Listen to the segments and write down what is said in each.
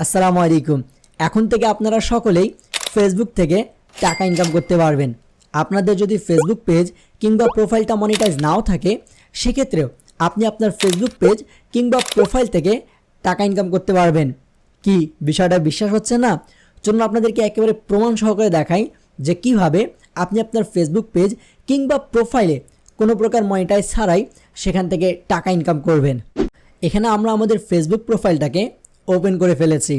আসসালামু আলাইকুম। এখন থেকে আপনারা সকলেই ফেসবুক থেকে টাকা ইনকাম করতে পারবেন। আপনাদের যদি ফেসবুক পেজ কিংবা প্রোফাইলটা মনিটাইজ নাও থাকে, সেক্ষেত্রেও আপনি আপনার ফেসবুক পেজ কিংবা প্রোফাইল থেকে টাকা ইনকাম করতে পারবেন। কি বিষয়টা বিশ্বাস হচ্ছে না? চলুন আপনাদেরকে একেবারে প্রমাণ সহকারে দেখাই যে কীভাবে আপনি আপনার ফেসবুক পেজ কিংবা প্রোফাইলে কোনো প্রকার মনিটাইজ ছাড়াই সেখান থেকে টাকা ইনকাম করবেন। এখানে আমরা আমাদের ফেসবুক প্রোফাইলটাকে ওপেন করে ফেলেছি।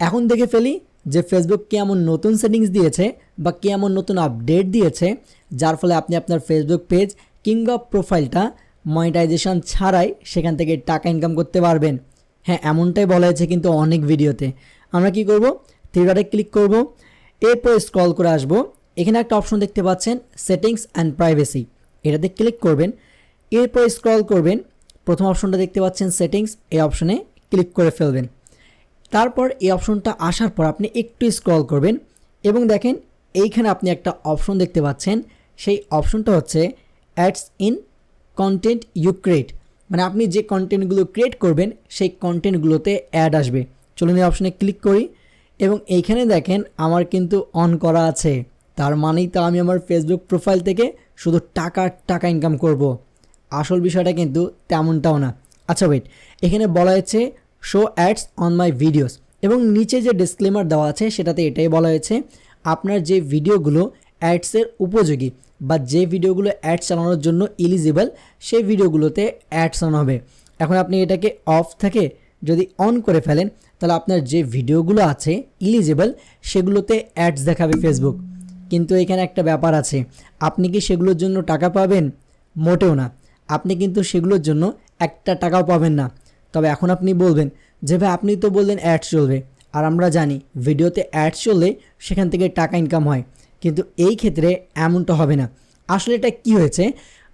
এখন দেখে ফেলি যে ফেসবুক কি এমন নতুন সেটিংস দিয়েছে বা কি এমন নতুন আপডেট দিয়েছে, যার ফলে আপনি আপনার ফেসবুক পেজ কিংবা প্রোফাইলটা মনিটাইজেশন ছাড়াই সেখান থেকে টাকা ইনকাম করতে পারবেন। হ্যাঁ এমনটাই বলা হয়েছে কিন্তু অনেক ভিডিওতে। আমরা কি করব? থ্রিডারে ক্লিক করব, এরপর স্ক্রল করে আসব। এখানে একটা অপশন দেখতে পাচ্ছেন সেটিংস অ্যান্ড প্রাইভেসি এটাতে ক্লিক করবেন, এরপর স্ক্রল করবেন। প্রথম অপশনটা দেখতে পাচ্ছেন সেটিংস এই অপশনে ক্লিক করে ফেলবেন। তারপর এই অপশনটা আসার পর আপনি একটু স্ক্রল করবেন এবং দেখেন এইখানে আপনি একটা অপশন দেখতে পাচ্ছেন। সেই অপশনটা হচ্ছে ads in content you create মানে আপনি যে কন্টেন্টগুলো ক্রিয়েট করবেন, সেই কন্টেন্টগুলোতে অ্যাড আসবে। চলুন এই অপশনে ক্লিক করি এবং এইখানে দেখেন আমার কিন্তু অন করা আছে। তার মানেই তো আমি আমার ফেসবুক প্রোফাইল থেকে শুধু টাকা টাকা ইনকাম করব। আসল বিষয়টা কিন্তু তেমনটাও না। আচ্ছা ওয়েট এখানে বলা হয়েছে show ads on my videos এবং নিচে যে ডিসক্লেমার দেওয়া আছে, সেটাতে এটাই বলা হয়েছে, আপনার যে ভিডিওগুলো অ্যাডসের উপযোগী বা যে ভিডিওগুলো অ্যাড চালানোর জন্য এলিজিবল সেই ভিডিওগুলোতে অ্যাড চালানো হবে। এখন আপনি এটাকে অফ থেকে যদি অন করে ফেলেন, তাহলে আপনার যে ভিডিওগুলো আছে ইলিজিবল সেগুলোতে অ্যাডস দেখাবে ফেসবুক কিন্তু এখানে একটা ব্যাপার আছে, আপনি কি সেগুলোর জন্য টাকা পাবেন? মোটেও না। আপনি কিন্তু সেগুলোর জন্য একটা টাকাও পাবেন না। তবে এখন আপনি বলবেন যে ভাই, আপনি তো বললেন অ্যাডস চলবে। আর আমরা জানি ভিডিওতে অ্যাডস চললে সেখান থেকে টাকা ইনকাম হয়। কিন্তু এই ক্ষেত্রে এমনটা হবে না। আসলে এটা কি হয়েছে?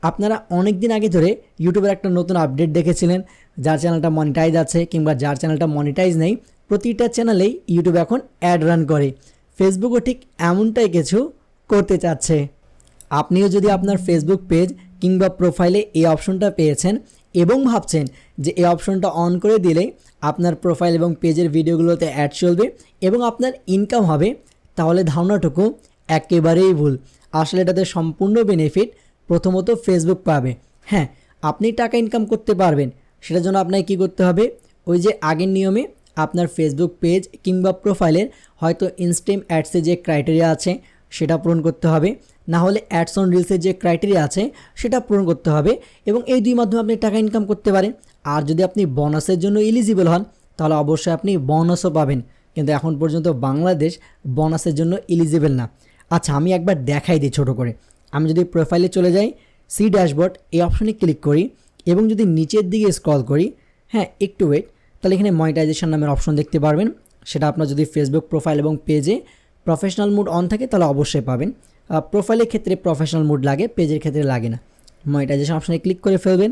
আপনারা অনেক দিন আগে ধরে ইউটিউবের একটা নতুন আপডেট দেখেছিলেন, যার চ্যানেলটা মনিটাইজ আছে কিংবা যার চ্যানেলটা মনিটাইজ নেই। প্রতিটা চ্যানেলেই ইউটিউব এখন অ্যাড রান করে। ফেসবুকও ঠিক এমনটাই কিছু করতে চাচ্ছে। আপনিও যদি আপনার ফেসবুক পেজ কিংবা প্রোফাইলে এই অপশনটা পেয়েছেন এবং ভাবছেন যে এই অপশনটা অন করে দিলেই আপনার প্রোফাইল এবং পেজের ভিডিওগুলোতে অ্যাড চলবে এবং আপনার ইনকাম হবে। তাহলে ধারণাটুকু একেবারেই ভুল। আসলে এটাতে সম্পূর্ণ বেনিফিট প্রথমত ফেসবুক পাবে। হ্যাঁ আপনি টাকা ইনকাম করতে পারবেন। সেটার জন্য আপনাকে কী করতে হবে? ওই যে আগের নিয়মে আপনার ফেসবুক পেজ কিংবা প্রোফাইলের হয়তো ইনস্টেম অ্যাডসে যে ক্রাইটেরিয়া আছে সেটা পূরণ করতে হবে। না হলে অ্যাডস অন রিলসের যে ক্রাইটেরিয়া আছে, সেটা পূরণ করতে হবে এবং এই দুই মাধ্যমে আপনি টাকা ইনকাম করতে পারেন। আর যদি আপনি বোনাসের জন্য এলিজিবল হন, তাহলে অবশ্যই আপনি বোনাসও পাবেন। কিন্তু এখন পর্যন্ত বাংলাদেশ বোনাসের জন্য এলিজিবল না। আচ্ছা আমি একবার দেখাই দিই ছোটো করে। আমি যদি প্রোফাইলে চলে যাই সি ড্যাশবোর্ড এই অপশনে ক্লিক করি এবং যদি নিচের দিকে স্ক্রল করি হ্যাঁ একটু ওয়েট তাহলে এখানে মনিটাইজেশন নামের অপশন দেখতে পারবেন। সেটা আপনার যদি ফেসবুক প্রোফাইল এবং পেজে প্রফেশনাল মুড অন থাকে, তাহলে অবশ্যই পাবেন। প্রোফাইলের ক্ষেত্রে প্রফেশনাল মুড লাগে পেজের ক্ষেত্রে লাগে না। মনিটাইজেশন অপশনে ক্লিক করে ফেলবেন।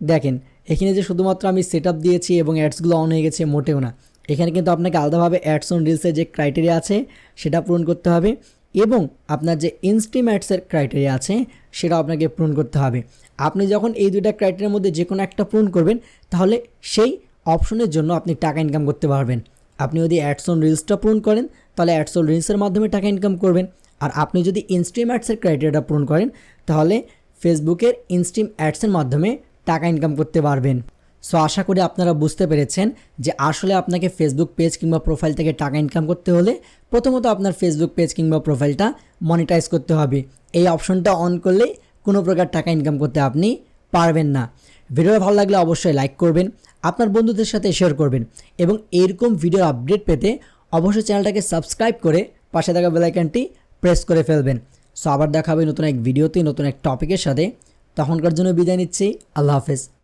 দেখেন, এখানে যে শুধুমাত্র আমি সেট দিয়েছি এবং অ্যাডসগুলো অন হয়ে গেছে, মোটেও না। এখানে কিন্তু আপনাকে আলাদাভাবে অ্যাডস অন রিলসের যে ক্রাইটেরিয়া আছে, সেটা পূরণ করতে হবে এবং আপনার যে ইনস্ট্রিম অ্যাডসের ক্রাইটেরিয়া আছে সেটা আপনাকে পূরণ করতে হবে। আপনি যখন এই দুইটা ক্রাইটেরিয়ার মধ্যে যে কোনো একটা পূরণ করবেন, তাহলে সেই অপশনের জন্য আপনি টাকা ইনকাম করতে পারবেন। আপনি যদি অ্যাডস অন রিলসটা পূরণ করেন, তাহলে অ্যাডস অন রিলসের মাধ্যমে টাকা ইনকাম করবেন। আর আপনি যদি ইনস্ট্রিম অ্যাডসের ক্রাইটেরিয়াটা পূরণ করেন, তাহলে ফেসবুকের ইনস্ট্রিম অ্যাডসের মাধ্যমে টাকা ইনকাম করতে পারবেন। সো আশা করি আপনারা বুঝতে পেরেছেন যে আসলে আপনাকে ফেসবুক পেজ কিংবা প্রোফাইল থেকে টাকা ইনকাম করতে হলে প্রথমত আপনার ফেসবুক পেজ কিংবা প্রোফাইলটা মনিটাইজ করতে হবে। এই অপশনটা অন করলে কোনো প্রকার টাকা ইনকাম করতে আপনি পারবেন না। ভিডিওটা ভালো লাগলে অবশ্যই লাইক করবেন। আপনার বন্ধুদের সাথে শেয়ার করবেন এবং এরকম ভিডিও আপডেট পেতে অবশ্যই চ্যানেলটাকে সাবস্ক্রাইব করে পাশে থাকা বেলাইকানটি প্রেস করে ফেলবেন। সো আবার দেখা হবে নতুন এক ভিডিওতে নতুন এক টপিকের সাথে। তখনকার জন্য বিদায় নিচ্ছি। আল্লাহ হাফেজ।